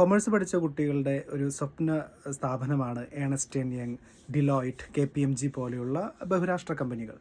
Commerce പഠിച്ച കുട്ടികളുടെ ഒരു സ്വപ്ന സ്ഥാപനമാണ് Ernst and Young Deloitte K P M G പോലെയുള്ള ബഹുരാഷ്ട്ര കമ്പനികൾ.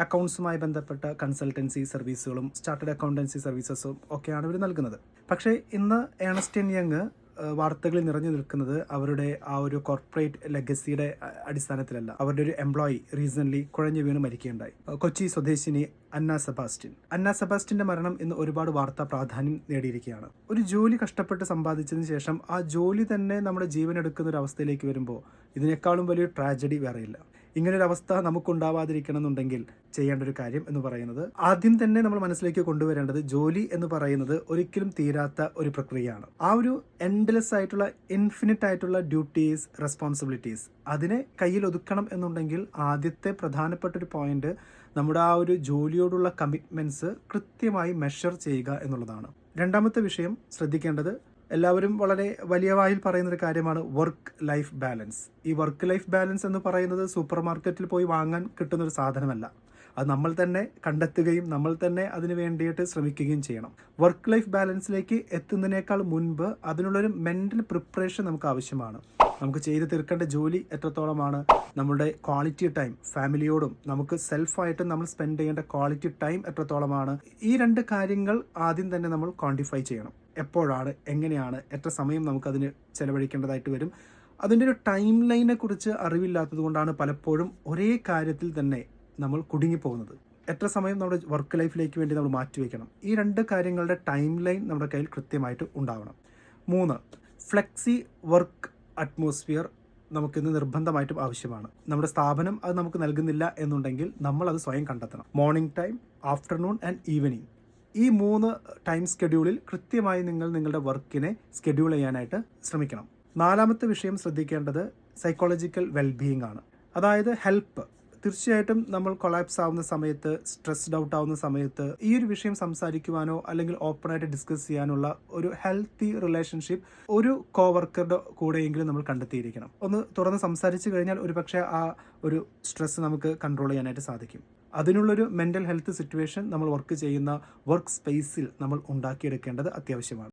അക്കൗണ്ട്സുമായി ബന്ധപ്പെട്ട കൺസൾട്ടൻസി സർവീസുകളും സ്റ്റാർട്ടഡ് അക്കൗണ്ടൻസി സർവീസസും ഒക്കെയാണ് ഇവർ നൽകുന്നത്. പക്ഷേ ഇന്ന് ഏണസ്റ്റേൻ യങ് വാർത്തകളിൽ നിറഞ്ഞു നിൽക്കുന്നത് അവരുടെ ആ ഒരു കോർപ്പറേറ്റ് ലെഗസിയുടെ അടിസ്ഥാനത്തിലല്ല. അവരുടെ ഒരു എംപ്ലോയി റീസൺലി കുഴഞ്ഞു വീണ് മരിക്കുകയുണ്ടായി. കൊച്ചി സ്വദേശിനി അന്ന സെബാസ്റ്റ്യൻ. അന്ന സെബാസ്റ്റ്യന്റെ മരണം ഇന്ന് ഒരുപാട് വാർത്താ പ്രാധാന്യം നേടിയിരിക്കുകയാണ്. ഒരു ജോലി കഷ്ടപ്പെട്ട് സമ്പാദിച്ചതിന് ശേഷം ആ ജോലി തന്നെ നമ്മുടെ ജീവൻ എടുക്കുന്ന ഒരു അവസ്ഥയിലേക്ക് വരുമ്പോൾ ഇതിനേക്കാളും വലിയ ട്രാജഡി വേറെയില്ല. ഇങ്ങനൊരു അവസ്ഥ നമുക്കുണ്ടാവാതിരിക്കണം എന്നുണ്ടെങ്കിൽ ചെയ്യേണ്ട ഒരു കാര്യം എന്ന് പറയുന്നത് ആദ്യം തന്നെ നമ്മൾ മനസ്സിലേക്ക് കൊണ്ടുവരേണ്ടത് ജോലി എന്ന് പറയുന്നത് ഒരിക്കലും തീരാത്ത ഒരു പ്രക്രിയയാണ്. ആ ഒരു എൻഡ്ലെസ് ആയിട്ടുള്ള ഇൻഫിനിറ്റ് ആയിട്ടുള്ള ഡ്യൂട്ടീസ് റെസ്പോൺസിബിലിറ്റീസ് അതിനെ കയ്യിൽ ഒതുക്കണം എന്നുണ്ടെങ്കിൽ ആദ്യത്തെ പ്രധാനപ്പെട്ട ഒരു പോയിന്റ് നമ്മുടെ ആ ഒരു ജോലിയോടുള്ള കമ്മിറ്റ്മെന്റ്സ് കൃത്യമായി മെഷർ ചെയ്യുക എന്നുള്ളതാണ്. രണ്ടാമത്തെ വിഷയം ശ്രദ്ധിക്കേണ്ടത് എല്ലാവരും വളരെ വലിയ വായിൽ പറയുന്ന ഒരു കാര്യമാണ് വർക്ക് ലൈഫ് ബാലൻസ് ഈ വർക്ക് ലൈഫ് ബാലൻസ് എന്ന് പറയുന്നത് സൂപ്പർ മാർക്കറ്റിൽ പോയി വാങ്ങാൻ കിട്ടുന്ന ഒരു സാധനമല്ല. അത് നമ്മൾ തന്നെ കണ്ടെത്തുകയും നമ്മൾ തന്നെ അതിന് വേണ്ടിയിട്ട് ശ്രമിക്കുകയും ചെയ്യണം. വർക്ക് ലൈഫ് ബാലൻസിലേക്ക് എത്തുന്നതിനേക്കാൾ മുൻപ് അതിനുള്ളൊരു മെന്റൽ പ്രിപ്പറേഷൻ നമുക്ക് ആവശ്യമാണ്. നമുക്ക് ചെയ്ത് തീർക്കേണ്ട ജോലി എത്രത്തോളമാണ്? നമ്മുടെ ക്വാളിറ്റി ടൈം ഫാമിലിയോടും നമുക്ക് സെൽഫായിട്ടും നമ്മൾ സ്പെൻഡ് ചെയ്യേണ്ട ക്വാളിറ്റി ടൈം എത്രത്തോളമാണ്? ഈ രണ്ട് കാര്യങ്ങൾ ആദ്യം തന്നെ നമ്മൾ ക്വാണ്ടിഫൈ ചെയ്യണം. എപ്പോഴാണ് എങ്ങനെയാണ് എത്ര സമയം നമുക്ക് നമുക്കതിന് ചെലവഴിക്കേണ്ടതായിട്ട് വരും? അതിന്റെ ഒരു ടൈം ലൈനെ കുറിച്ച് അറിവില്ലാത്തത് കൊണ്ടാണ് പലപ്പോഴും ഒരേ കാര്യത്തിൽ തന്നെ നമ്മൾ കുടുങ്ങിപ്പോകുന്നത്. എത്ര സമയം നമ്മുടെ വർക്ക് ലൈഫിലേക്ക് വേണ്ടി നമ്മൾ മാറ്റിവെക്കണം ഈ രണ്ട് കാര്യങ്ങളുടെ ടൈം ലൈൻ നമ്മുടെ കയ്യിൽ കൃത്യമായിട്ട് ഉണ്ടാവണം. മൂന്ന് ഫ്ലെക്സി വർക്ക് അറ്റ്മോസ്ഫിയർ നമുക്കിന്ന് നിർബന്ധമായിട്ടും ആവശ്യമാണ്. നമ്മുടെ സ്ഥാപനം അത് നമുക്ക് നൽകുന്നില്ല എന്നുണ്ടെങ്കിൽ നമ്മൾ അത് സ്വയം കണ്ടെത്തണം. Morning time afternoon and evening ഈ മൂന്ന് ടൈം സ്കെഡ്യൂളിൽ കൃത്യമായി നിങ്ങൾ നിങ്ങളുടെ വർക്കിനെ സ്കെഡ്യൂൾ ചെയ്യാനായിട്ട് ശ്രമിക്കണം. നാലാമത്തെ വിഷയം ശ്രദ്ധിക്കേണ്ടത് സൈക്കോളജിക്കൽ വെൽബീയിങ് ആണ്. അതായത് ഹെൽപ്പ് തീർച്ചയായിട്ടും നമ്മൾ കൊളാപ്സ് ആവുന്ന സമയത്ത് സ്ട്രെസ്ഡ് ഔട്ട് ആവുന്ന സമയത്ത് ഈ ഒരു വിഷയം സംസാരിക്കുവാനോ അല്ലെങ്കിൽ ഓപ്പണായിട്ട് ഡിസ്കസ് ചെയ്യാനുള്ള ഒരു ഹെൽത്തി റിലേഷൻഷിപ്പ് ഒരു കോവർക്കറുടെ കൂടെയെങ്കിലും നമ്മൾ കണ്ടെത്തിയിരിക്കണം. ഒന്ന് തുറന്ന് സംസാരിച്ചു കഴിഞ്ഞാൽ ഒരു ആ ഒരു സ്ട്രെസ് നമുക്ക് കൺട്രോൾ ചെയ്യാനായിട്ട് സാധിക്കും. അതിനുള്ളൊരു മെന്റൽ ഹെൽത്ത് സിറ്റുവേഷൻ നമ്മൾ വർക്ക് ചെയ്യുന്ന വർക്ക് സ്പേസിൽ നമ്മൾ ഉണ്ടാക്കിയെടുക്കേണ്ടത് അത്യാവശ്യമാണ്.